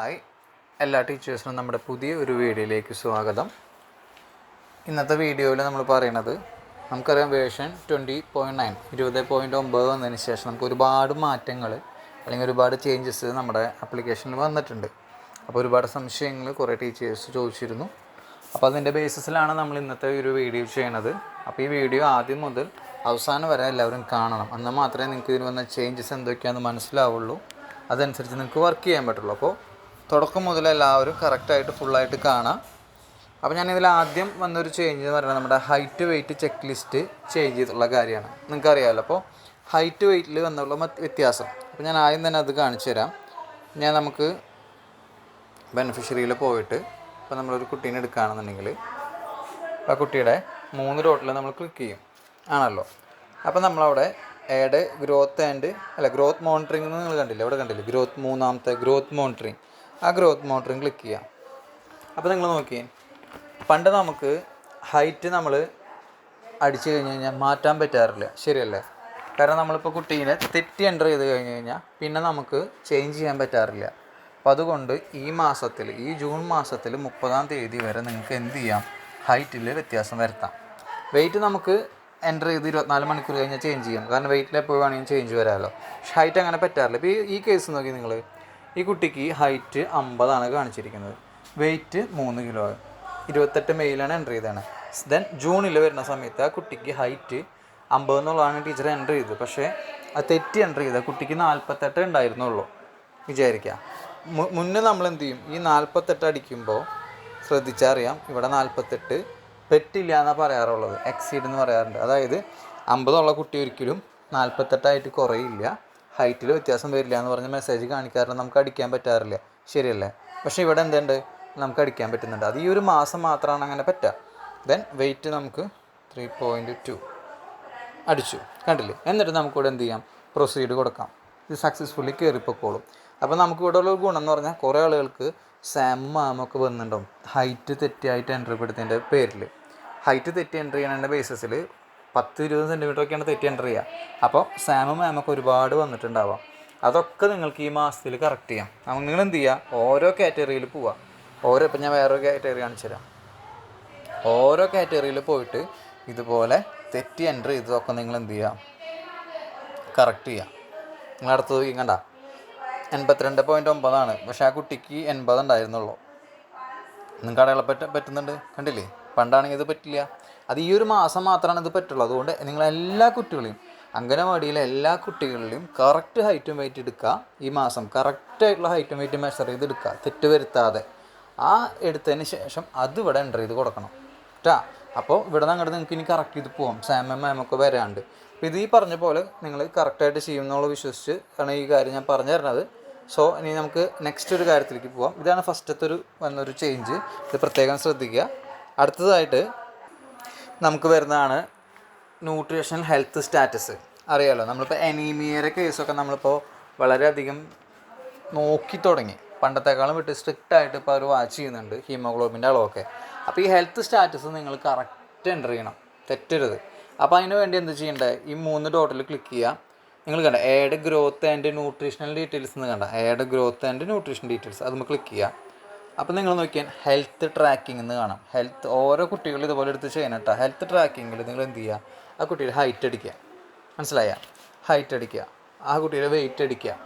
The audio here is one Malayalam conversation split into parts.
ഹായ് എല്ലാ ടീച്ചേഴ്സിനും നമ്മുടെ പുതിയ ഒരു വീഡിയോയിലേക്ക് സ്വാഗതം. ഇന്നത്തെ വീഡിയോയിൽ നമ്മൾ പറയണത് നമുക്കറിയാം വേർഷൻ ട്വന്റി പോയിന്റ് നയൻ ഇരുപത് പോയിന്റ് ഒമ്പത് വന്നതിന് ശേഷം നമുക്ക് ഒരുപാട് മാറ്റങ്ങൾ അല്ലെങ്കിൽ ഒരുപാട് ചേഞ്ചസ് നമ്മുടെ ആപ്ലിക്കേഷനിൽ വന്നിട്ടുണ്ട്. അപ്പോൾ ഒരുപാട് സംശയങ്ങൾ കുറേ ടീച്ചേഴ്സ് ചോദിച്ചിരുന്നു. അപ്പോൾ അതിന്റെ ബേസിസിലാണ് നമ്മൾ ഇന്നത്തെ ഒരു വീഡിയോ ചെയ്യണത്. അപ്പോൾ ഈ വീഡിയോ ആദ്യം മുതൽ അവസാനം വരെ എല്ലാവരും കാണണം. എന്നാൽ മാത്രമേ നിങ്ങൾക്ക് ഇതിൽ വന്ന ചേഞ്ചസ് എന്തൊക്കെയാണെന്ന് മനസ്സിലാവുള്ളൂ. അതനുസരിച്ച് നിങ്ങൾക്ക് വർക്ക് ചെയ്യാൻ പറ്റുള്ളൂ. അപ്പോൾ തുടക്കം മുതൽ എല്ലാവരും കറക്റ്റായിട്ട് ഫുള്ളായിട്ട് കാണാം. അപ്പോൾ ഞാനിതിൽ ആദ്യം വന്നൊരു ചേഞ്ച് എന്ന് പറയുന്നത് നമ്മുടെ height weight check list change ചെയ്തിട്ടുള്ള കാര്യമാണ്. നിങ്ങൾക്ക് അറിയാമല്ലോ അപ്പോൾ ഹൈറ്റ് വെയിറ്റിൽ വന്നുള്ള വ്യത്യാസം. അപ്പോൾ ഞാൻ ആദ്യം തന്നെ അത് കാണിച്ചു തരാം. ഞാൻ നമുക്ക് ബെനിഫിഷ്യറിയിൽ പോയിട്ട് ഇപ്പോൾ നമ്മളൊരു കുട്ടീനെ എടുക്കുകയാണെന്നുണ്ടെങ്കിൽ ആ കുട്ടിയുടെ മൂന്ന് ഡോട്ടിൽ നമ്മൾ ക്ലിക്ക് ചെയ്യും. ആണല്ലോ? അപ്പോൾ നമ്മളവിടെ ആഡ് ഗ്രോത്ത് ആൻഡ് അല്ല ഗ്രോത്ത് മോണിറ്ററിംഗ് എന്ന് നിങ്ങൾ കണ്ടില്ല? ഇവിടെ കണ്ടില്ല? ഗ്രോത്ത് മൂന്നാമത്തെ ഗ്രോത്ത് മോണിറ്ററിംഗ് ആ ഗ്രോത്ത് മോട്ടറും ക്ലിക്ക് ചെയ്യാം. അപ്പോൾ നിങ്ങൾ നോക്കിയേ പണ്ട് നമുക്ക് ഹൈറ്റ് നമ്മൾ അടിച്ചു കഴിഞ്ഞ് കഴിഞ്ഞാൽ മാറ്റാൻ പറ്റാറില്ല. ശരിയല്ലേ? കാരണം നമ്മളിപ്പോൾ കുട്ടീനെ തെറ്റി എന്റർ ചെയ്ത് കഴിഞ്ഞ് കഴിഞ്ഞാൽ പിന്നെ നമുക്ക് ചേഞ്ച് ചെയ്യാൻ പറ്റാറില്ല. അപ്പോൾ അതുകൊണ്ട് ഈ മാസത്തിൽ ഈ ജൂൺ മാസത്തിൽ മുപ്പതാം തീയതി വരെ നിങ്ങൾക്ക് എന്ത് ചെയ്യാം? ഹൈറ്റിൽ വ്യത്യാസം വരുത്താം. വെയിറ്റ് നമുക്ക് എന്റർ ചെയ്ത് ഇരുപത്തിനാല് മണിക്കൂർ കഴിഞ്ഞാൽ ചേഞ്ച് ചെയ്യാം. കാരണം വെയിറ്റിൽ എപ്പോൾ വേണമെങ്കിലും ചേഞ്ച് വരാമല്ലോ പക്ഷേ ഹൈറ്റ് അങ്ങനെ പറ്റാറില്ല. ഇപ്പോൾ ഈ കേസ് നോക്കി നിങ്ങൾ ഈ കുട്ടിക്ക് ഹൈറ്റ് അമ്പതാണ് കാണിച്ചിരിക്കുന്നത്. വെയിറ്റ് മൂന്ന് കിലോ ഇരുപത്തെട്ട് മെയിലാണ് എന്റർ ചെയ്തതാണ് ദെൻ ജൂണിൽ വരുന്ന സമയത്ത് ആ കുട്ടിക്ക് ഹൈറ്റ് അമ്പത് എന്നുള്ളതാണ് ടീച്ചർ എന്റർ ചെയ്തത്. പക്ഷേ അത് തെറ്റി എന്റർ ചെയ്ത കുട്ടിക്ക് നാൽപ്പത്തെട്ട് ഉണ്ടായിരുന്നുള്ളൂ. വിചാരിക്കുക മുന്നേ നമ്മൾ എന്ത് ചെയ്യും? ഈ നാൽപ്പത്തെട്ട് അടിക്കുമ്പോൾ ശ്രദ്ധിച്ചറിയാം ഇവിടെ നാൽപ്പത്തെട്ട് പെറ്റില്ല എന്നാണ് പറയാറുള്ളത്. എക്സീഡ് എന്ന് പറയാറുണ്ട്. അതായത് അമ്പതുള്ള കുട്ടി ഒരിക്കലും നാൽപ്പത്തെട്ടായിട്ട് കുറയില്ല. ഹൈറ്റിൽ വ്യത്യാസം വരില്ല എന്ന് പറഞ്ഞ മെസ്സേജ് കാണിക്കാറുണ്ട് നമുക്ക് അടിക്കാൻ പറ്റാറില്ല. ശരിയല്ലേ? പക്ഷേ ഇവിടെ എന്തുണ്ട്? നമുക്ക് അടിക്കാൻ പറ്റുന്നുണ്ട്. അത് ഈ ഒരു മാസം മാത്രമാണ് അങ്ങനെ പറ്റുക. ദെൻ വെയിറ്റ് നമുക്ക് ത്രീ പോയിന്റ് ടു അടിച്ചു. കണ്ടില്ലേ? എന്നിട്ട് നമുക്കിവിടെ എന്ത് ചെയ്യാം? പ്രൊസീഡ് കൊടുക്കാം. ഇത് സക്സസ്ഫുള്ളി കയറിപ്പോക്കോളും അപ്പോൾ നമുക്ക് ഇവിടെ ഉള്ള ഒരു ഗുണം എന്ന് പറഞ്ഞാൽ കുറേ ആളുകൾക്ക് സാമും മാമൊക്കെ വന്നിട്ടുണ്ടാവും. ഹൈറ്റ് തെറ്റിയായിട്ട് എന്റർ പെടുത്തിന്റെ പേരിൽ ഹൈറ്റ് തെറ്റി എന്റർ ചെയ്യണതിന്റെ ബേസിസിൽ പത്ത് ഇരുപത് സെന്റിമീറ്റർ ഒക്കെയാണ് തെറ്റി എന്റർ ചെയ്യുക അപ്പോൾ സാമും മാമൊക്കെ ഒരുപാട് വന്നിട്ടുണ്ടാവാം. അതൊക്കെ നിങ്ങൾക്ക് ഈ മാസത്തിൽ കറക്റ്റ് ചെയ്യാം. അപ്പം നിങ്ങൾ എന്ത് ചെയ്യുക ഓരോ കാറ്റഗറിയിൽ പോവുക ഓരോ ഇപ്പം ഞാൻ വേറൊരു കാറ്റഗറി കാണിച്ചു തരാം. ഓരോ കാറ്റഗറിയിൽ പോയിട്ട് ഇതുപോലെ തെറ്റി എന്റർ ചെയ്തതൊക്കെ നിങ്ങൾ എന്ത് ചെയ്യുക കറക്റ്റ് ചെയ്യുക നിങ്ങൾ അടുത്ത് നോക്കി കണ്ട? എൺപത്തിരണ്ട് പോയിന്റ് ഒമ്പതാണ്. പക്ഷേ ആ കുട്ടിക്ക് എൺപത് ഉണ്ടായിരുന്നുള്ളൂ. നിങ്ങൾക്ക് അടയാളപ്പെട്ട് പറ്റ പറ്റുന്നുണ്ട്? കണ്ടില്ലേ? പണ്ടാണെങ്കിൽ ഇത് പറ്റില്ല. അത് ഈ ഒരു മാസം മാത്രമാണ് ഇത് പറ്റുള്ളൂ. അതുകൊണ്ട് നിങ്ങൾ എല്ലാ കുട്ടികളെയും അംഗനവാടിയിലെ എല്ലാ കുട്ടികളിലെയും കറക്റ്റ് ഹൈറ്റും വെയിറ്റ് എടുക്കുക ഈ മാസം. കറക്റ്റായിട്ടുള്ള ഹൈറ്റും വെയിറ്റും മെഷർ ചെയ്ത് എടുക്കുക. തെറ്റ് വരുത്താതെ. ആ എടുത്തതിന് ശേഷം അത് ഇവിടെ എന്റർ ചെയ്ത് കൊടുക്കണം. കേട്ടാ അപ്പോൾ ഇവിടെ നിന്ന് അങ്ങോട്ട് നിങ്ങൾക്ക് ഇനി കറക്റ്റ് ചെയ്ത് പോകാം സാമം മാമൊക്കെ വരാണ്ട്. അപ്പോൾ ഇത് ഈ പറഞ്ഞ പോലെ നിങ്ങൾ കറക്റ്റായിട്ട് ചെയ്യുമെന്നുള്ള വിശ്വസിച്ച് ആണ് ഈ കാര്യം ഞാൻ പറഞ്ഞു തരുന്നത്. സോ ഇനി നമുക്ക് നെക്സ്റ്റ് ഒരു കാര്യത്തിലേക്ക് പോവാം. ഇതാണ് ഫസ്റ്റത്തെ ഒരു വന്നൊരു ചേഞ്ച് ഇത് പ്രത്യേകം ശ്രദ്ധിക്കുക. അടുത്തതായിട്ട് നമുക്ക് വരുന്നതാണ് ന്യൂട്രീഷൻ ഹെൽത്ത് സ്റ്റാറ്റസ് അറിയാലോ നമ്മളിപ്പോൾ അനീമിയയുടെ കേസൊക്കെ നമ്മളിപ്പോൾ വളരെയധികം നോക്കി തുടങ്ങി. പണ്ടത്തെക്കാളും വിട്ട് സ്ട്രിക്റ്റ് ആയിട്ട് ഇപ്പോൾ അവർ വാച്ച് ചെയ്യുന്നുണ്ട് ഹീമോഗ്ലോബിന്റെ അളവൊക്കെ. അപ്പോൾ ഈ ഹെൽത്ത് സ്റ്റാറ്റസ് നിങ്ങൾ കറക്റ്റ് എന്റർ ചെയ്യണം. തെറ്റരുത്. അപ്പോൾ അതിന് വേണ്ടി എന്ത് ചെയ്യേണ്ടത് ഈ മൂന്ന് ഡോട്ടിൽ ക്ലിക്ക് ചെയ്യുക നിങ്ങൾ കണ്ട aid growth and nutritional details എന്ന് കണ്ട? Aid growth and nutrition details അത് നമ്മൾ ക്ലിക്ക് ചെയ്യുക അപ്പോൾ നിങ്ങൾ നോക്കിയാൽ ഹെൽത്ത് ട്രാക്കിംഗ് എന്ന് കാണാം. ഹെൽത്ത് ഓരോ കുട്ടികളും ഇതുപോലെ എടുത്ത് ചെയ്യണം കേട്ടോ. ഹെൽത്ത് ട്രാക്കിങ്ങിൽ നിങ്ങൾ എന്ത് ചെയ്യുക? ആ കുട്ടിയുടെ ഹൈറ്റ് അടിക്കുക. മനസ്സിലായ? ഹൈറ്റ് അടിക്കുക. ആ കുട്ടിയുടെ വെയിറ്റ് അടിക്കുക.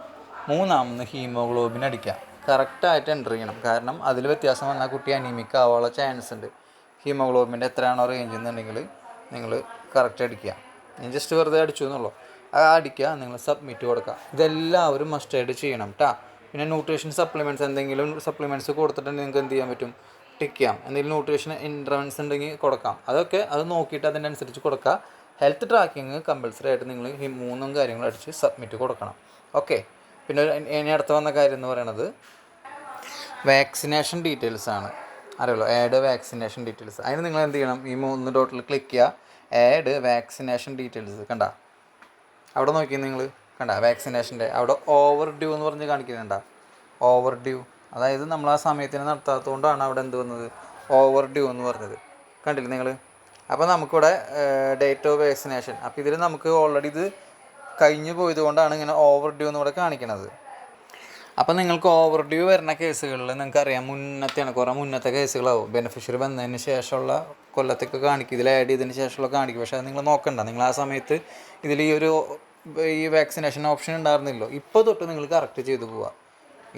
മൂന്നാമത് ഹീമോഗ്ലോബിൻ അടിക്കുക. കറക്റ്റായിട്ട് എന്റർ ചെയ്യണം. കാരണം അതിൽ വ്യത്യാസം വന്നാൽ കുട്ടി അനീമിക് ആവാനുള്ള ചാൻസ് ഉണ്ട്. ഹീമോഗ്ലോബിന്റെ എത്രയാണോ റേഞ്ച് എന്നുണ്ടെങ്കിൽ നിങ്ങൾ കറക്റ്റ് അടിക്കുക. ഞാൻ ജസ്റ്റ് വെറുതെ അടിച്ചു എന്നുള്ളൂ. ആ അടിക്കുക നിങ്ങൾ സബ്മിറ്റ് കൊടുക്കുക. ഇതെല്ലാവരും മസ്റ്റായിട്ട് ചെയ്യണം കേട്ടോ പിന്നെ ന്യൂട്രീഷൻ സപ്ലിമെന്റ്സ് എന്തെങ്കിലും സപ്ലിമെന്റ്സ് കൊടുത്തിട്ടുണ്ടെങ്കിൽ നിങ്ങൾക്ക് എന്ത് ചെയ്യാൻ പറ്റും? ടിക്ക് ചെയ്യാം. എന്തെങ്കിലും ന്യൂട്രീഷൻ ഇൻട്രവൻസ് ഉണ്ടെങ്കിൽ കൊടുക്കാം. അതൊക്കെ അത് നോക്കിയിട്ട് അതിനനുസരിച്ച് കൊടുക്കുക. ഹെൽത്ത് ട്രാക്കിങ് കമ്പൽസറി ആയിട്ട് നിങ്ങൾ ഈ മൂന്നും കാര്യങ്ങൾ അടിച്ച് സബ്മിറ്റ് കൊടുക്കണം. ഓക്കെ പിന്നെ ഇനി അടുത്ത് വന്ന കാര്യം എന്ന് പറയുന്നത് വാക്സിനേഷൻ ഡീറ്റെയിൽസ് ആണ്. അറിയാലോ? ആഡ് വാക്സിനേഷൻ ഡീറ്റെയിൽസ് അതിന് നിങ്ങൾ എന്ത് ചെയ്യണം? ഈ മൂന്ന് ഡോട്ടിൽ ക്ലിക്ക് ചെയ്യുക. ആഡ് വാക്സിനേഷൻ ഡീറ്റെയിൽസ് കണ്ട? അവിടെ നോക്കി നിങ്ങൾ. കണ്ട വാക്സിനേഷന്റെ അവിടെ ഓവർ ഡ്യൂ എന്ന് പറഞ്ഞ് കാണിക്കുന്നുണ്ട. ഓവർ ഡ്യൂ അതായത് നമ്മൾ ആ സമയത്തിന് നടത്താത്തതുകൊണ്ടാണ് അവിടെ എന്ത് വന്നത്? ഓവർ ഡ്യൂ എന്ന് പറഞ്ഞത്. കണ്ടില്ലേ നിങ്ങൾ അപ്പോൾ നമുക്കിവിടെ ഡേറ്റ് ഓഫ് വാക്സിനേഷൻ അപ്പോൾ ഇതിൽ നമുക്ക് ഓൾറെഡി ഇത് കഴിഞ്ഞു പോയതുകൊണ്ടാണ് ഇങ്ങനെ ഓവർ ഡ്യൂ എന്ന് ഇവിടെ കാണിക്കണത്. അപ്പം നിങ്ങൾക്ക് ഓവർ ഡ്യൂ വരുന്ന കേസുകളിൽ നിങ്ങൾക്ക് അറിയാം മുന്നത്തെയാണ്. കുറേ മുന്നത്തെ കേസുകളാവും. ബെനിഫിഷ്യറി വന്നതിന് ശേഷമുള്ള കൊല്ലത്തേക്ക് കാണിക്കും. ഇതിൽ ആഡ് ചെയ്തതിന് ശേഷമുള്ള കാണിക്കും. പക്ഷേ അത് നിങ്ങൾ നോക്കണ്ട. നിങ്ങൾ ആ സമയത്ത് ഇതിൽ ഈ ഒരു ഈ വാക്സിനേഷൻ ഓപ്ഷൻ ഉണ്ടായിരുന്നില്ലോ. ഇപ്പോൾ തൊട്ട് നിങ്ങൾ കറക്റ്റ് ചെയ്തു പോവുക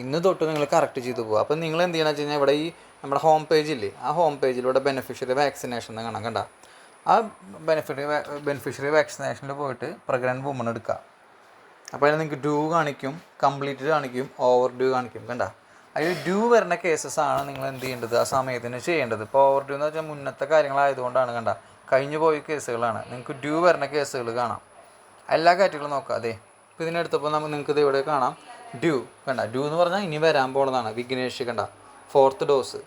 ഇന്ന് തൊട്ട് നിങ്ങൾ കറക്റ്റ് ചെയ്തു പോവുക അപ്പം നിങ്ങൾ എന്ത് ചെയ്യണമെന്ന് വെച്ച് കഴിഞ്ഞാൽ ഇവിടെ ഈ നമ്മുടെ ഹോം പേജില്ലേ ആ ഹോം പേജിലൂടെ ബെനിഫിഷ്യറി വാക്സിനേഷൻ എന്ന് കാണാൻ കണ്ട. ആ ബെനിഫിഷ്യറി ബെനിഫിഷ്യറി വാക്സിനേഷനിൽ പോയിട്ട് പ്രഗ്നന്റ് വുമൺ എടുക്കുക അപ്പോൾ അതിൽ നിങ്ങൾക്ക് ഡ്യൂ കാണിക്കും കംപ്ലീറ്റ് കാണിക്കും ഓവർ ഡ്യൂ കാണിക്കും കണ്ട. അതിൽ ഡ്യൂ വരുന്ന കേസസ് ആണ് നിങ്ങൾ എന്ത് ചെയ്യേണ്ടത് ആ സമയത്തിന് ചെയ്യേണ്ടത്. ഇപ്പോൾ ഓവർ ഡ്യൂ എന്ന് വെച്ചാൽ മുന്നത്തെ കാര്യങ്ങളായതുകൊണ്ടാണ് കണ്ട. കഴിഞ്ഞു പോയ കേസുകളാണ് നിങ്ങൾക്ക് ഡ്യൂ വരുന്ന കേസുകൾ കാണാം. എല്ലാ കാറ്റഗറികളും നോക്കുക അതെ. ഇപ്പോൾ ഇതിനെടുത്തപ്പോൾ നമുക്ക് നിങ്ങൾക്ക് ഇത് ഇവിടെ കാണാം. ഡ്യൂ. കണ്ട ഡ്യൂ എന്ന് പറഞ്ഞാൽ ഇനി വരാൻ പോണതാണ്. വിഘ്നേഷ് കണ്ട ഫോർത്ത് ഡോസ്.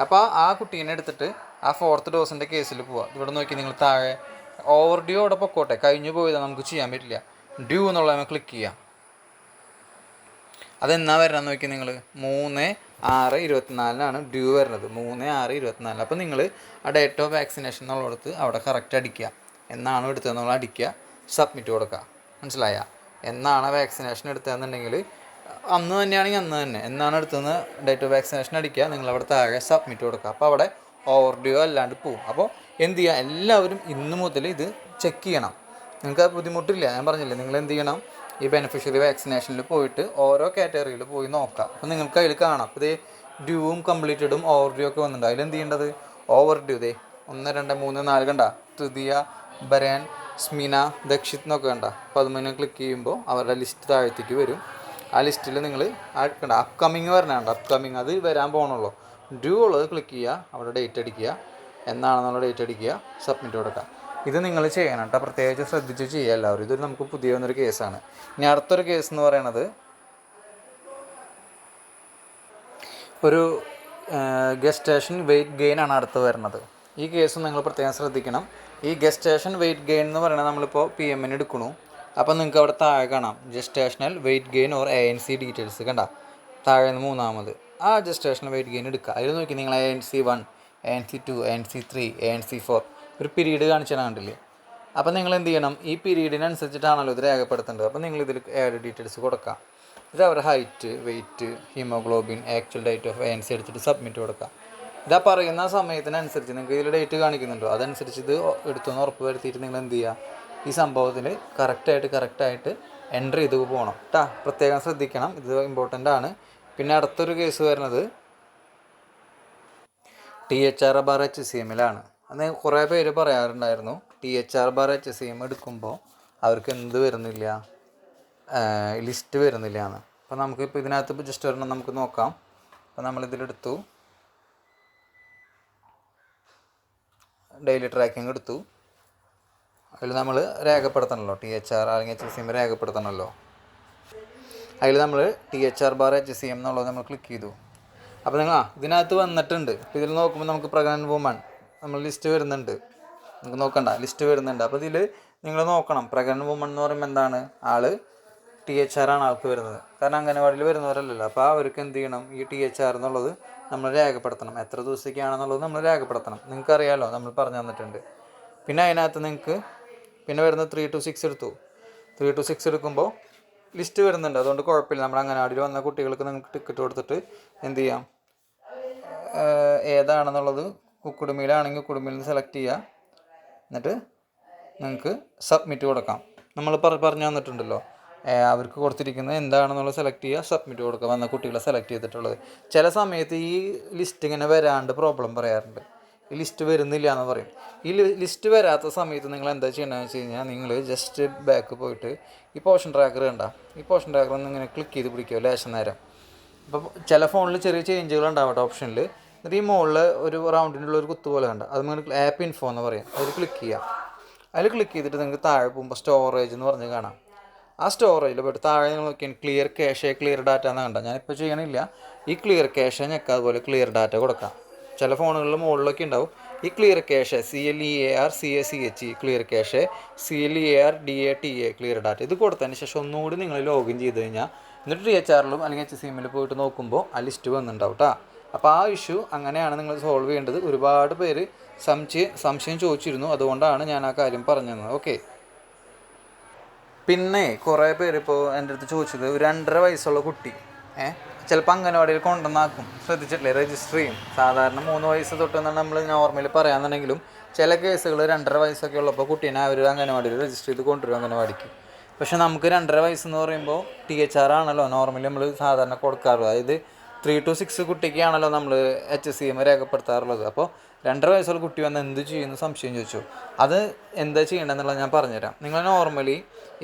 അപ്പോൾ ആ കുട്ടീനെ എടുത്തിട്ട് ആ ഫോർത്ത് ഡോസിന്റെ കേസിൽ പോവാം. ഇവിടെ നോക്കി നിങ്ങൾ താഴെ ഓവർ ഡ്യൂ അവിടെ പൊക്കോട്ടെ. കഴിഞ്ഞു പോയതാണ് നമുക്ക് ചെയ്യാൻ പറ്റില്ല. ഡ്യൂ എന്നുള്ളത് ക്ലിക്ക് ചെയ്യാം. അതെന്നാ വരണം നോക്കി നിങ്ങൾ മൂന്ന് ആറ് ഇരുപത്തിനാലിനാണ് ഡ്യൂ വരുന്നത് മൂന്ന് ആറ് ഇരുപത്തിനാലിന്. അപ്പോൾ നിങ്ങൾ ആ ഡേറ്റ് ഓഫ് വാക്സിനേഷൻ എന്നുള്ളിടത്ത് അവിടെ കറക്റ്റ് അടിക്കുക. എന്നാണോ എടുത്തതെന്നുള്ള അടിക്കുക. സബ്മിറ്റ് കൊടുക്കുക. മനസ്സിലായ? എന്നാണ് വാക്സിനേഷൻ എടുത്തതെന്നുണ്ടെങ്കിൽ അന്ന് തന്നെയാണെങ്കിൽ അന്ന് തന്നെ. എന്നാണ് എടുത്തതെന്ന് ഡേറ്റ് ഓഫ് വാക്സിനേഷൻ അടിക്കുക. നിങ്ങൾ അവിടെ താഴെ സബ്മിറ്റ് കൊടുക്കുക. അപ്പോൾ അവിടെ ഓവർ ഡ്യൂ അല്ലാണ്ട് പോവും. അപ്പോൾ എന്ത് ചെയ്യുക? എല്ലാവരും ഇന്ന് മുതൽ ഇത് ചെക്ക് ചെയ്യണം. നിങ്ങൾക്ക് ബുദ്ധിമുട്ടില്ല. ഞാൻ പറഞ്ഞില്ലേ നിങ്ങൾ എന്ത് ചെയ്യണം? ഈ ബെനിഫിഷ്യറി വാക്സിനേഷനിൽ പോയിട്ട് ഓരോ കാറ്റഗറിയിൽ പോയി നോക്കാം അപ്പോൾ നിങ്ങൾക്ക് അതിൽ കാണാം. അപ്പോൾ ഇതേ ഡ്യൂവും കംപ്ലീറ്റഡും ഓവർ ഡ്യൂ ഒക്കെ വന്നിട്ടുണ്ട്. അതിൽ എന്ത് ചെയ്യേണ്ടത്? ഓവർ ഡ്യൂ ദേ. ഒന്ന് രണ്ട് മൂന്ന് നാല് കണ്ട? തൃതീയ ബരാൻ സ്മിന ദക്ഷിത് എന്നൊക്കെ കണ്ട. അപ്പോൾ അതുപോലെ ക്ലിക്ക് ചെയ്യുമ്പോൾ അവരുടെ ലിസ്റ്റ് താഴത്തേക്ക് വരും. ആ ലിസ്റ്റിൽ നിങ്ങൾ കണ്ട അപ്കമിങ് വരണുണ്ട് അപ്കമിങ് അത് വരാൻ പോകണുള്ളൂ ഡ്യൂ ഉള്ളത് ക്ലിക്ക് ചെയ്യുക അവിടെ ഡേറ്റ് അടിക്കുക എന്നാണെന്നുള്ള ഡേറ്റ് അടിക്കുക സബ്മിറ്റ് കൊടുക്കുക. ഇത് നിങ്ങൾ ചെയ്യണം കേട്ടോ. പ്രത്യേകിച്ച് ശ്രദ്ധിച്ച് ചെയ്യുക എല്ലാവരും. ഇതൊരു നമുക്ക് പുതിയ വന്നൊരു കേസാണ് ഇനി അടുത്തൊരു കേസ് എന്ന് പറയണത് ഒരു ഗസ്റ്റേഷൻ വെയിറ്റ് ഗെയിൻ ആണ് അടുത്ത് വരുന്നത് ഈ കേസ് നിങ്ങൾ പ്രത്യേകം ശ്രദ്ധിക്കണം. ഈ ഗസ്റ്റേഷൻ വെയിറ്റ് ഗെയിൻ എന്ന് പറയുന്നത് നമ്മളിപ്പോൾ പി എമ്മിന് എടുക്കണു. അപ്പോൾ നിങ്ങൾക്ക് അവിടെ താഴെ കാണാം. Gestational weight gain or A N C details കണ്ട. താഴെ നിന്ന് മൂന്നാമത്. ആ ജസ്റ്റേഷണൽ വെയിറ്റ് ഗെയിൻ എടുക്കുക അതിൽ നോക്കി നിങ്ങൾ A N C one A N C two A N C three A N C four ഒരു പീരീഡ് കാണിച്ചാൽ കണ്ടില്ലേ? അപ്പോൾ നിങ്ങൾ എന്ത് ചെയ്യണം? ഈ പീരീഡിനനുസരിച്ചിട്ടാണല്ലോ ഇത് രേഖപ്പെടുത്തേണ്ടത്. അപ്പോൾ നിങ്ങൾ ഇതിൽ ഏഡ് ഡീറ്റെയിൽസ് കൊടുക്കാം. ഇത് അവരുടെ height weight haemoglobin actual date of A N C എടുത്തിട്ട് സബ്മിറ്റ് കൊടുക്കുക ഇതാ പറയുന്ന സമയത്തിനനുസരിച്ച് നിങ്ങൾക്ക് ഇതിൽ ഡേറ്റ് കാണിക്കുന്നുണ്ടോ? അതനുസരിച്ച് ഇത് എടുത്തെന്ന് ഉറപ്പ് വരുത്തിയിട്ട് നിങ്ങൾ എന്ത് ചെയ്യുക ഈ സംഭവത്തിൽ കറക്റ്റായിട്ട് കറക്റ്റായിട്ട് എൻട്രി ചെയ്ത് പോകണം കേട്ടാ പ്രത്യേകം ശ്രദ്ധിക്കണം. ഇത് ഇമ്പോർട്ടന്റ് ആണ്. പിന്നെ അടുത്തൊരു കേസ് വരുന്നത് T H R bar H C എമ്മിലാണ് അന്ന് കുറേ പേര് പറയാറുണ്ടായിരുന്നു T H R bar H C M എടുക്കുമ്പോൾ അവർക്ക് എന്ത് വരുന്നില്ല? ലിസ്റ്റ് വരുന്നില്ല എന്ന്. അപ്പോൾ നമുക്കിപ്പോൾ ഇതിനകത്ത് ജസ്റ്റ് ഒരെണ്ണം നമുക്ക് നോക്കാം. അപ്പോൾ നമ്മളിതിലെടുത്തു ഡെയിലി ട്രാക്കിംഗ് എടുത്തു. അതിൽ നമ്മൾ രേഖപ്പെടുത്തണമല്ലോ ടി എച്ച് ആർ അല്ലെങ്കിൽ എച്ച് സി എം രേഖപ്പെടുത്തണമല്ലോ അതിൽ നമ്മൾ T H R bar H C M എന്നുള്ളത് നമ്മൾ ക്ലിക്ക് ചെയ്തു. അപ്പോൾ നിങ്ങൾ ആ ഇതിനകത്ത് വന്നിട്ടുണ്ട്. അപ്പോൾ ഇതിൽ നോക്കുമ്പോൾ നമുക്ക് പ്രഗ്നന്റ് വുമൺ നമ്മൾ ലിസ്റ്റ് വരുന്നുണ്ട്. നമുക്ക് നോക്കണ്ട ലിസ്റ്റ് വരുന്നുണ്ട്. അപ്പോൾ ഇതിൽ നിങ്ങൾ നോക്കണം. പ്രഗ്നന്റ് വുമൺ എന്ന് പറയുമ്പോൾ എന്താണ്? ആൾ ടി എച്ച് ആർ ആണ് ആൾക്ക് വരുന്നത്. കാരണം അംഗനവാടിയിൽ വരുന്നവരല്ലല്ലോ. അപ്പോൾ അവർക്ക് എന്ത് ചെയ്യണം? ഈ ടി എച്ച് ആർ എന്നുള്ളത് നമ്മൾ രേഖപ്പെടുത്തണം. എത്ര ദിവസത്തേക്കാണെന്നുള്ളത് നമ്മൾ രേഖപ്പെടുത്തണം. നിങ്ങൾക്കറിയാമല്ലോ നമ്മൾ പറഞ്ഞു തന്നിട്ടുണ്ട്. പിന്നെ അതിനകത്ത് നിങ്ങൾക്ക് പിന്നെ വരുന്ന ത്രീ ടു സിക്സ് എടുത്തു. ത്രീ ടു സിക്സ് എടുക്കുമ്പോൾ ലിസ്റ്റ് വരുന്നുണ്ട്. അതുകൊണ്ട് കുഴപ്പമില്ല. നമ്മൾ അംഗനവാടിയിൽ വന്ന കുട്ടികൾക്ക് നിങ്ങൾക്ക് ടിക്കറ്റ് കൊടുത്തിട്ട് എന്ത് ചെയ്യാം? ഏതാണെന്നുള്ളത് കുക്കുടുമിയിലാണെങ്കിൽ കുടുമിയിൽ നിന്ന് സെലക്ട് ചെയ്യുക. എന്നിട്ട് നിങ്ങൾക്ക് സബ്മിറ്റ് കൊടുക്കാം. നമ്മൾ പറ പറഞ്ഞു തന്നിട്ടുണ്ടല്ലോ. അവർക്ക് കൊടുത്തിരിക്കുന്നത് എന്താണെന്നുള്ളത് സെലക്ട് ചെയ്യുക സബ്മിറ്റ് കൊടുക്കുക വന്ന കുട്ടികളെ സെലക്ട് ചെയ്തിട്ടുള്ളത്. ചില സമയത്ത് ഈ ലിസ്റ്റ് ഇങ്ങനെ വരാണ്ട് പ്രോബ്ലം പറയാറുണ്ട്. ഈ ലിസ്റ്റ് വരുന്നില്ല എന്ന് പറയും. ഈ ലിസ്റ്റ് വരാത്ത സമയത്ത് നിങ്ങൾ എന്താ ചെയ്യണമെന്ന് വെച്ച് കഴിഞ്ഞാൽ നിങ്ങൾ ജസ്റ്റ് ബാക്ക് പോയിട്ട് ഈ പോഷൻ ട്രാക്കർ കണ്ട. ഈ പോഷൻ ട്രാക്കർ ഒന്ന് ഇങ്ങനെ ക്ലിക്ക് ചെയ്ത് പിടിക്കുക ലേശം നേരം. അപ്പോൾ ചില ഫോണിൽ ചെറിയ ചേഞ്ചുകൾ ഉണ്ടാവട്ടെ ഓപ്ഷനിൽ എന്നിട്ട് ഈ മുകളിൽ ഒരു റൗണ്ടിനുള്ള ഒരു കുത്തു പോലെ കണ്ട. അത് നിങ്ങൾ ആപ്പ് ഇൻഫോ എന്ന് പറയും. അതിൽ ക്ലിക്ക് ചെയ്യാം. അതിൽ ക്ലിക്ക് ചെയ്തിട്ട് നിങ്ങൾക്ക് താഴെ പോകുമ്പോൾ സ്റ്റോറേജ് എന്ന് പറഞ്ഞ് കാണാം. ആ സ്റ്റോറേജിൽ പോയിട്ട് താഴെ നിങ്ങൾ ക്ലിയർ ക്യാഷ് ക്ലിയർ ഡാറ്റ എന്ന് കണ്ടാൽ ഞാനിപ്പോൾ ചെയ്യണില്ല. ഈ ക്ലിയർ ക്യാഷ് ഞെക്കുക അതുപോലെ ക്ലിയർ ഡാറ്റ കൊടുക്കാം. ചില ഫോണുകളിൽ മുകളിലൊക്കെ ഉണ്ടാവും. ഈ clear cache C L E A R C A C H clear cache C L E A R D A T A clear data ഇത് കൊടുത്തതിന് ശേഷം ഒന്നുകൂടി നിങ്ങൾ ലോഗിൻ ചെയ്ത് കഴിഞ്ഞാൽ എന്നിട്ട് ഡി എച്ച് ആറിലും അല്ലെങ്കിൽ എച്ച് സി എമ്മിൽ പോയിട്ട് നോക്കുമ്പോൾ ആ ലിസ്റ്റ് വന്നിട്ടുണ്ടാവും കേട്ടോ അപ്പോൾ ആ ഇഷ്യൂ അങ്ങനെയാണ് നിങ്ങൾ സോൾവ് ചെയ്യേണ്ടത്. ഒരുപാട് പേര് സംശയം സംശയം ചോദിച്ചിരുന്നു. അതുകൊണ്ടാണ് ഞാൻ ആ കാര്യം പറഞ്ഞത്. ഓക്കെ. പിന്നെ കുറേ പേര് ഇപ്പോൾ എന്റെ അടുത്ത് ചോദിച്ചത് ഒരു രണ്ടര വയസ്സുള്ള കുട്ടി ഏ ചിലപ്പോൾ അംഗനവാടിയിൽ കൊണ്ടുവന്നാക്കും. ശ്രദ്ധിച്ചിട്ടില്ലേ? രജിസ്റ്റർ ചെയ്യും. സാധാരണ മൂന്ന് വയസ്സ് തൊട്ടെന്നാണ് നമ്മൾ നോർമലി പറയാമെന്നുണ്ടെങ്കിലും ചില കേസുകൾ രണ്ടര വയസ്സൊക്കെ ഉള്ളപ്പോൾ കുട്ടീനെ അവർ അംഗനവാടിയിൽ രജിസ്റ്റർ ചെയ്ത് കൊണ്ടുവരും അംഗനവാടിക്ക്. പക്ഷെ നമുക്ക് രണ്ടര വയസ്സെന്ന് പറയുമ്പോൾ ടി എച്ച് ആർ ആണല്ലോ നോർമലി നമ്മൾ സാധാരണ കൊടുക്കാറുള്ളത് അതായത് ത്രീ ടു സിക്സ് കുട്ടിക്കാണല്ലോ നമ്മൾ എച്ച് സി എം രേഖപ്പെടുത്താറുള്ളത്. അപ്പോൾ രണ്ടര വയസ്സുള്ള കുട്ടി വന്ന് എന്ത് ചെയ്യുന്ന സംശയം ചോദിച്ചു. അത് എന്താ ചെയ്യേണ്ടതെന്നുള്ളത് ഞാൻ പറഞ്ഞുതരാം. നിങ്ങൾ നോർമലി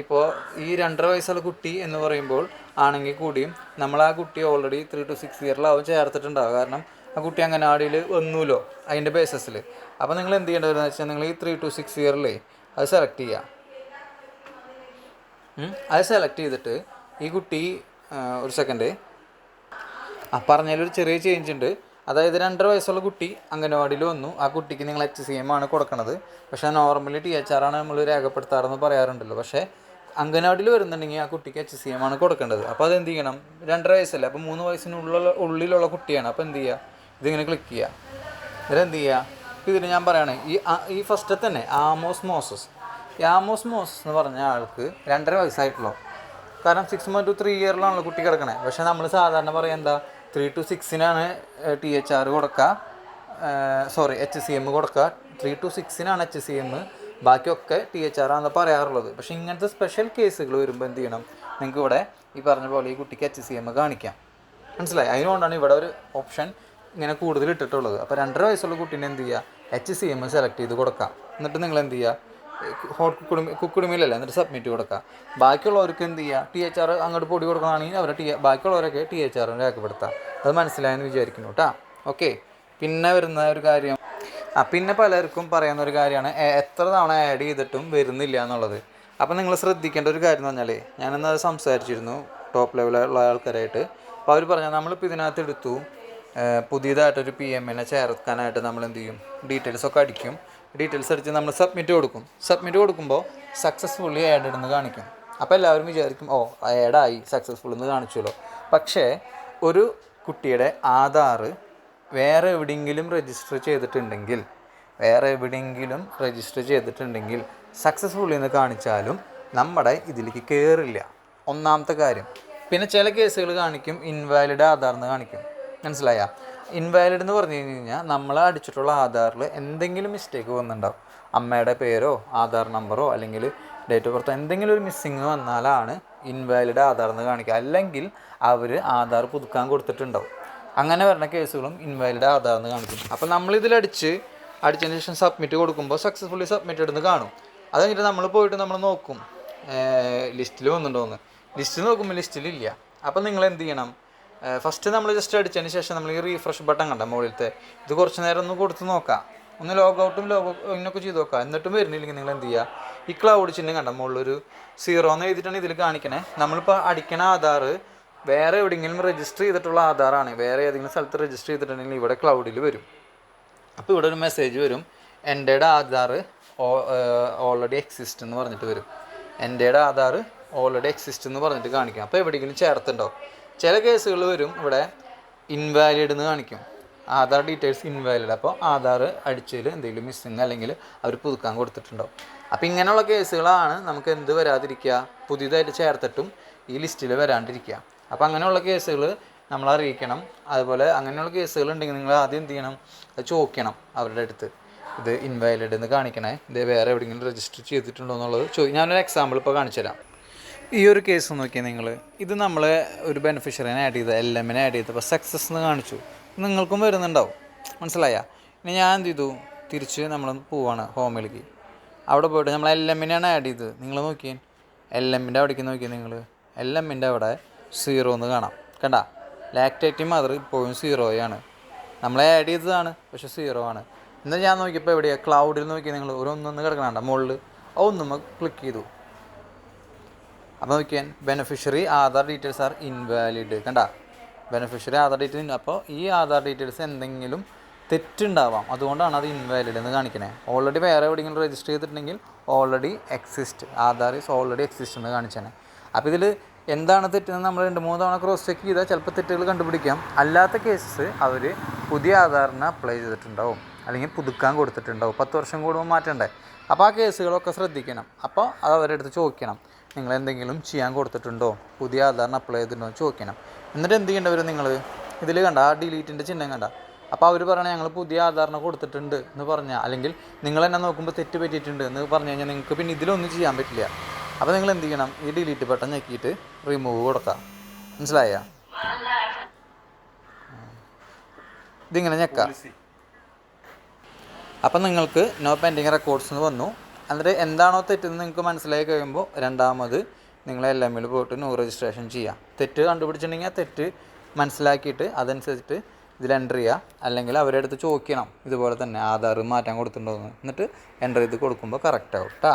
ഇപ്പോൾ ഈ രണ്ടര വയസ്സുള്ള കുട്ടി എന്ന് പറയുമ്പോൾ ആണെങ്കിൽ കൂടിയും നമ്മൾ ആ കുട്ടി ഓൾറെഡി ത്രീ ടു സിക്സ് ഇയറിലാവും ചേർത്തിട്ടുണ്ടാവും. കാരണം ആ കുട്ടി അങ്ങനെ ആടിയിൽ വന്നൂലോ അതിന്റെ ബേസിസിൽ അപ്പോൾ നിങ്ങൾ എന്ത് ചെയ്യേണ്ടി വരുന്നത് വെച്ചാൽ നിങ്ങൾ ഈ ത്രീ ടു സിക്സ് ഇയറിലേ അത് സെലക്ട് ചെയ്യുക. അത് സെലക്ട് ചെയ്തിട്ട് ഈ കുട്ടി ഒരു സെക്കൻഡ് പറഞ്ഞതിലൊരു ചെറിയ ചേഞ്ച് ഉണ്ട്. അതായത് രണ്ടര വയസ്സുള്ള കുട്ടി അംഗനവാടിയിൽ വന്നു. ആ കുട്ടിക്ക് നിങ്ങൾ എച്ച് സി എം ആണ് കൊടുക്കണത്. പക്ഷേ നോർമലി ടി എച്ച് ആർ ആണ് നമ്മൾ രേഖപ്പെടുത്താറെന്ന് പറയാറുണ്ടല്ലോ. പക്ഷേ അംഗനവാടിയിൽ വരുന്നുണ്ടെങ്കിൽ ആ കുട്ടിക്ക് എച്ച് സി എം ആണ് കൊടുക്കേണ്ടത്. അപ്പോൾ അത് എന്ത് ചെയ്യണം? രണ്ടര വയസ്സല്ലേ? അപ്പോൾ മൂന്ന് വയസ്സിനുള്ള ഉള്ളിലുള്ള കുട്ടിയാണ്. അപ്പോൾ എന്ത് ചെയ്യുക ഇതിങ്ങനെ ക്ലിക്ക് ചെയ്യുക എന്നിട്ട് എന്ത് ചെയ്യുക ഇതിന് ഞാൻ പറയുകയാണ് ഈ ഈ ഫസ്റ്റ് തന്നെ ആമോസ് മോസസ് ഈ ആമോസ് മോസസ് എന്ന് പറഞ്ഞ ആൾക്ക് രണ്ടര വയസ്സായിട്ടുള്ളൂ. കാരണം സിക്സ് മന്ത് ടു ത്രീ ഇയറിലാണല്ലോ കുട്ടി കിടക്കണേ. പക്ഷേ നമ്മൾ സാധാരണ പറയുക എന്താ? ത്രീ ടു സിക്സിനാണ് ടി എച്ച് ആർ കൊടുക്കുക സോറി എച്ച് സി എം കൊടുക്കുക ത്രീ ടു സിക്സിനാണ് എച്ച് സി എം ബാക്കിയൊക്കെ ടി എച്ച് ആർ ആണെന്ന് പറയാറുള്ളത്. പക്ഷേ ഇങ്ങനത്തെ സ്പെഷ്യൽ കേസുകൾ വരുമ്പോൾ എന്ത് ചെയ്യണം? നിങ്ങൾക്ക് ഇവിടെ ഈ പറഞ്ഞ പോലെ ഈ കുട്ടിക്ക് എച്ച് സി എം കാണിക്കാം. മനസ്സിലായി? അതിനുകൊണ്ടാണ് ഇവിടെ ഒരു ഓപ്ഷൻ ഇങ്ങനെ കൂടുതൽ ഇട്ടിട്ടുള്ളത്. അപ്പോൾ രണ്ടര വയസ്സുള്ള കുട്ടീനെ എന്ത് ചെയ്യുക എച്ച് സി എം സെലക്ട് ചെയ്ത് കൊടുക്കാം. എന്നിട്ട് നിങ്ങൾ എന്ത് ചെയ്യുക ഹോട്ട് കുക്കുടുമി കുക്കുടുമില്ലല്ലേ എന്നിട്ട് സബ്മിറ്റ് കൊടുക്കുക ബാക്കിയുള്ളവർക്ക് എന്ത് ചെയ്യുക ടി എച്ച് ആർ അങ്ങോട്ട് പൊടി കൊടുക്കണമെങ്കിൽ അവരെ ടി ബാക്കിയുള്ളവരൊക്കെ ടി എച്ച് ആറിന് രേഖപ്പെടുത്താം. അത് മനസ്സിലായെന്ന് വിചാരിക്കുന്നു കേട്ടോ ഓക്കെ പിന്നെ വരുന്ന ഒരു കാര്യം. ആ പിന്നെ പലർക്കും പറയുന്ന ഒരു കാര്യമാണ് എത്ര തവണ ആഡ് ചെയ്തിട്ടും വരുന്നില്ല എന്നുള്ളത്. അപ്പോൾ നിങ്ങൾ ശ്രദ്ധിക്കേണ്ട ഒരു കാര്യം എന്ന് പറഞ്ഞാൽ ഞാനിന്ന് അത് സംസാരിച്ചിരുന്നു ടോപ്പ് ലെവലുള്ള ആൾക്കാരായിട്ട്. അപ്പോൾ അവർ പറഞ്ഞാൽ നമ്മളിപ്പോൾ ഇതിനകത്ത് എടുത്തു പുതിയതായിട്ടൊരു പി എമ്മിനെ ചേർക്കാനായിട്ട് നമ്മൾ എന്ത് ചെയ്യും? ഡീറ്റെയിൽസ് ഒക്കെ അടിക്കും. ഡീറ്റെയിൽസ് അടിച്ച് നമ്മൾ സബ്മിറ്റ് കൊടുക്കും. സബ്മിറ്റ് കൊടുക്കുമ്പോൾ സക്സസ്ഫുള്ളി ആഡ് എന്ന് കാണിക്കും. അപ്പോൾ എല്ലാവരും വിചാരിക്കും ഓ ആഡായി സക്സസ്ഫുൾ എന്ന് കാണിച്ചല്ലോ പക്ഷേ ഒരു കുട്ടിയുടെ ആധാർ വേറെ എവിടെയെങ്കിലും രജിസ്റ്റർ ചെയ്തിട്ടുണ്ടെങ്കിൽ വേറെ എവിടെയെങ്കിലും രജിസ്റ്റർ ചെയ്തിട്ടുണ്ടെങ്കിൽ സക്സസ്ഫുള്ളി എന്ന് കാണിച്ചാലും നമ്മുടെ ഇതിലേക്ക് കയറില്ല ഒന്നാമത്തെ കാര്യം. പിന്നെ ചില കേസുകൾ കാണിക്കും ഇൻവാലിഡ് ആധാർ എന്ന് കാണിക്കും. മനസ്സിലായ? ഇൻവാലിഡ് എന്ന് പറഞ്ഞു കഴിഞ്ഞ് കഴിഞ്ഞാൽ നമ്മൾ അടിച്ചിട്ടുള്ള ആധാറിൽ എന്തെങ്കിലും മിസ്റ്റേക്ക് വന്നിട്ടുണ്ടാവും അമ്മയുടെ പേരോ ആധാർ നമ്പറോ അല്ലെങ്കിൽ ഡേറ്റ് ഓഫ് ബർത്തോ എന്തെങ്കിലും ഒരു മിസ്സിങ് വന്നാലാണ് ഇൻവാലിഡ് ആധാർ എന്ന് കാണിക്കുക. അല്ലെങ്കിൽ അവർ ആധാർ പുതുക്കാൻ കൊടുത്തിട്ടുണ്ടാവും. അങ്ങനെ വരുന്ന കേസുകളും ഇൻവാലിഡ് ആധാർ എന്ന് കാണിക്കും. അപ്പോൾ നമ്മളിതിലടിച്ച് അടിച്ചതിന് ശേഷം സബ്മിറ്റ് കൊടുക്കുമ്പോൾ സക്സസ്ഫുള്ളി സബ്മിറ്റഡ് എന്ന് കാണും. അത് കഴിഞ്ഞിട്ട് നമ്മൾ പോയിട്ട് നമ്മൾ നോക്കും. ലിസ്റ്റിൽ വന്നിട്ടുണ്ടോന്ന്. ലിസ്റ്റ് നോക്കുമ്പോൾ ലിസ്റ്റിലില്ല. അപ്പോൾ നിങ്ങൾ എന്ത് ചെയ്യണം? ഫസ്റ്റ് നമ്മൾ ജസ്റ്റ് അടിച്ചതിന് ശേഷം നമ്മൾ ഈ റീഫ്രഷ് ബട്ടൺ കണ്ട മുകളിലത്തെ? ഇത് കുറച്ച് നേരം ഒന്ന് കൊടുത്ത് നോക്കാം. ഒന്ന് ലോഗ് ഔട്ടും ലോഗ് ഇങ്ങനൊക്കെ ചെയ്ത് നോക്കാം. എന്നിട്ടും വരുന്നില്ലെങ്കിൽ നിങ്ങൾ എന്ത് ചെയ്യുക ഈ ക്ലൗഡ് ചിഹ്നം കണ്ട മുകളിലൊരു സീറോ എന്ന് എഴുതിയിട്ടാണ് ഇതിൽ കാണിക്കണേ. നമ്മളിപ്പോൾ അടിക്കണ ആധാർ വേറെ എവിടെയെങ്കിലും രജിസ്റ്റർ ചെയ്തിട്ടുള്ള ആധാറാണ്. വേറെ ഏതെങ്കിലും സ്ഥലത്ത് രജിസ്റ്റർ ചെയ്തിട്ടുണ്ടെങ്കിൽ ഇവിടെ ക്ലൗഡിൽ വരും. അപ്പോൾ ഇവിടെ ഒരു മെസ്സേജ് വരും. എന്റെ ആധാർ ഓൾറെഡി എക്സിസ്റ്റ് എന്ന് പറഞ്ഞിട്ട് വരും. എന്റെ ആധാർ ഓൾറെഡി എക്സിസ്റ്റ് എന്ന് പറഞ്ഞിട്ട് കാണിക്കാം അപ്പോൾ എവിടെയെങ്കിലും ചേർത്തുണ്ടാവും ചില കേസുകൾ വരും ഇവിടെ ഇൻവാലിഡ് എന്ന് കാണിക്കും. ആധാർ ഡീറ്റെയിൽസ് ഇൻവാലിഡ് അപ്പോൾ ആധാർ അടിച്ചതിൽ എന്തെങ്കിലും മിസ്സിങ് അല്ലെങ്കിൽ അവർ പുതുക്കാൻ കൊടുത്തിട്ടുണ്ടാവും. അപ്പോൾ ഇങ്ങനെയുള്ള കേസുകളാണ് നമുക്ക് എന്ത് വരാതിരിക്കുക? പുതിയതായിട്ട് ചേർത്തിട്ടും ഈ ലിസ്റ്റിൽ വരാണ്ടിരിക്കുക. അപ്പോൾ അങ്ങനെയുള്ള കേസുകൾ നമ്മൾ അറിയിക്കണം. അതുപോലെ അങ്ങനെയുള്ള കേസുകൾ ഉണ്ടെങ്കിൽ നിങ്ങൾ ആദ്യം എന്ത് ചെയ്യണം? അത് ചോദിക്കണം അവരുടെ അടുത്ത്. ഇത് ഇൻവാലിഡ് എന്ന് കാണിക്കണേ. ഇത് വേറെ എവിടെയെങ്കിലും രജിസ്റ്റർ ചെയ്തിട്ടുണ്ടോ എന്നുള്ളത് ചോ ഞാനൊരു എക്സാമ്പിൾ ഇപ്പോൾ കാണിച്ചു തരാം ഈ ഒരു കേസ് നോക്കിയാൽ നിങ്ങൾ ഇത് നമ്മൾ ഒരു ബെനിഫിഷ്യറിനെ ആഡ് ചെയ്ത് എൽ എമ്മിനെ ആഡ് ചെയ്തപ്പോൾ സക്സസ് എന്ന് കാണിച്ചു. നിങ്ങൾക്കും വരുന്നുണ്ടാവും. മനസ്സിലായ? ഇനി ഞാൻ എന്ത് ചെയ്തു? തിരിച്ച് നമ്മൾ പോവാണ് ഹോമിലേക്ക് അവിടെ പോയിട്ട് നമ്മൾ എൽ എമ്മിനെയാണ് ആഡ് ചെയ്തത്. നിങ്ങൾ നോക്കിയേ. എൽ എമ്മിന്റെ അവിടേക്ക് നോക്കി നിങ്ങൾ എൽ എമ്മിന്റെ അവിടെ സീറോ എന്ന് കാണാം. കണ്ട? ലാക്ടേറ്റി മദർ ഇപ്പോഴും സീറോയാണ് നമ്മൾ ആഡ് ചെയ്തതാണ് പക്ഷെ സീറോ ആണ്. എന്നാൽ ഞാൻ നോക്കിയപ്പോൾ എവിടെയാണ് ക്ലൗഡിൽ നോക്കി നിങ്ങൾ ഒരു ഒന്നൊന്ന് കിടക്കണണ്ട മുകളിൽ ആ ക്ലിക്ക് ചെയ്തു. അപ്പോൾ നോക്കിയാൽ beneficiary Aadhaar details are invalid കണ്ട? ബെനഫിഷ്യറി ആധാർ ഡീറ്റെയിൽസ് അപ്പോൾ ഈ ആധാർ ഡീറ്റെയിൽസ് എന്തെങ്കിലും തെറ്റുണ്ടാവാം. അതുകൊണ്ടാണ് അത് ഇൻവാലിഡ് എന്ന് കാണിക്കണേ. ഓൾറെഡി വേറെ എവിടെയെങ്കിലും രജിസ്റ്റർ ചെയ്തിട്ടുണ്ടെങ്കിൽ already exist Aadhaar is already exist എന്ന് കാണിച്ചാണ് അപ്പോൾ ഇതിൽ എന്താണ് തെറ്റെന്ന് നമ്മൾ രണ്ട് മൂന്ന് തവണ ക്രോസ് ചെക്ക് ചെയ്താൽ ചിലപ്പോൾ തെറ്റുകൾ കണ്ടുപിടിക്കാം. അല്ലാത്ത കേസസ് അവർ പുതിയ ആധാറിന് അപ്ലൈ ചെയ്തിട്ടുണ്ടാവും. അല്ലെങ്കിൽ പുതുക്കാൻ കൊടുത്തിട്ടുണ്ടാവും. പത്ത് വർഷം കൂടുമ്പോൾ മാറ്റണ്ടേ. അപ്പോൾ ആ കേസുകളൊക്കെ ശ്രദ്ധിക്കണം. അപ്പോൾ അത് അവരുടെ അടുത്ത് ചോദിക്കണം. നിങ്ങൾ എന്തെങ്കിലും ചെയ്യാൻ കൊടുത്തിട്ടുണ്ടോ? പുതിയ ആധാറിന് അപ്ലൈ ചെയ്തിട്ടുണ്ടോ എന്ന് ചോദിക്കണം. എന്നിട്ട് എന്ത് ചെയ്യേണ്ടി വരും നിങ്ങൾ ഇതിൽ കണ്ട ആ ഡിലീറ്റിന്റെ ചിഹ്നം കണ്ട. അപ്പോൾ അവർ പറയണ ഞങ്ങൾ പുതിയ ആധാറിന് കൊടുത്തിട്ടുണ്ട് എന്ന് പറഞ്ഞാൽ അല്ലെങ്കിൽ നിങ്ങൾ എന്നെ നോക്കുമ്പോൾ തെറ്റ് പറ്റിയിട്ടുണ്ട് എന്ന് പറഞ്ഞു കഴിഞ്ഞാൽ നിങ്ങൾക്ക് പിന്നെ ഇതിലൊന്നും ചെയ്യാൻ പറ്റില്ല. അപ്പോൾ നിങ്ങൾ എന്ത് ചെയ്യണം? ഈ ഡിലീറ്റ് ബട്ടൺ ഞെക്കിയിട്ട് റിമൂവ് കൊടുക്കാം. മനസ്സിലായ? ഇതിങ്ങനെ ഞെക്കാം. അപ്പം നിങ്ങൾക്ക് നോ പെൻഡിങ് റെക്കോർഡ്സ് എന്ന് വന്നു. എന്നിട്ട് എന്താണോ തെറ്റെന്ന് നിങ്ങൾക്ക് മനസ്സിലായി കഴിയുമ്പോൾ രണ്ടാമത് നിങ്ങൾ എൽ എമ്മിൽ പോയിട്ട് ന്യൂ രജിസ്ട്രേഷൻ ചെയ്യുക തെറ്റ് കണ്ടുപിടിച്ചിട്ടുണ്ടെങ്കിൽ ആ തെറ്റ് മനസ്സിലാക്കിയിട്ട് അതനുസരിച്ചിട്ട് ഇതിൽ എന്റർ ചെയ്യുക. അല്ലെങ്കിൽ അവരുടെ അടുത്ത് ചോദിക്കണം. ഇതുപോലെ തന്നെ ആധാർ മാറ്റാൻ കൊടുത്തിട്ടുണ്ടോ എന്ന്. എന്നിട്ട് എന്റർ ചെയ്ത് കൊടുക്കുമ്പോൾ കറക്റ്റ് ആവും കേട്ടോ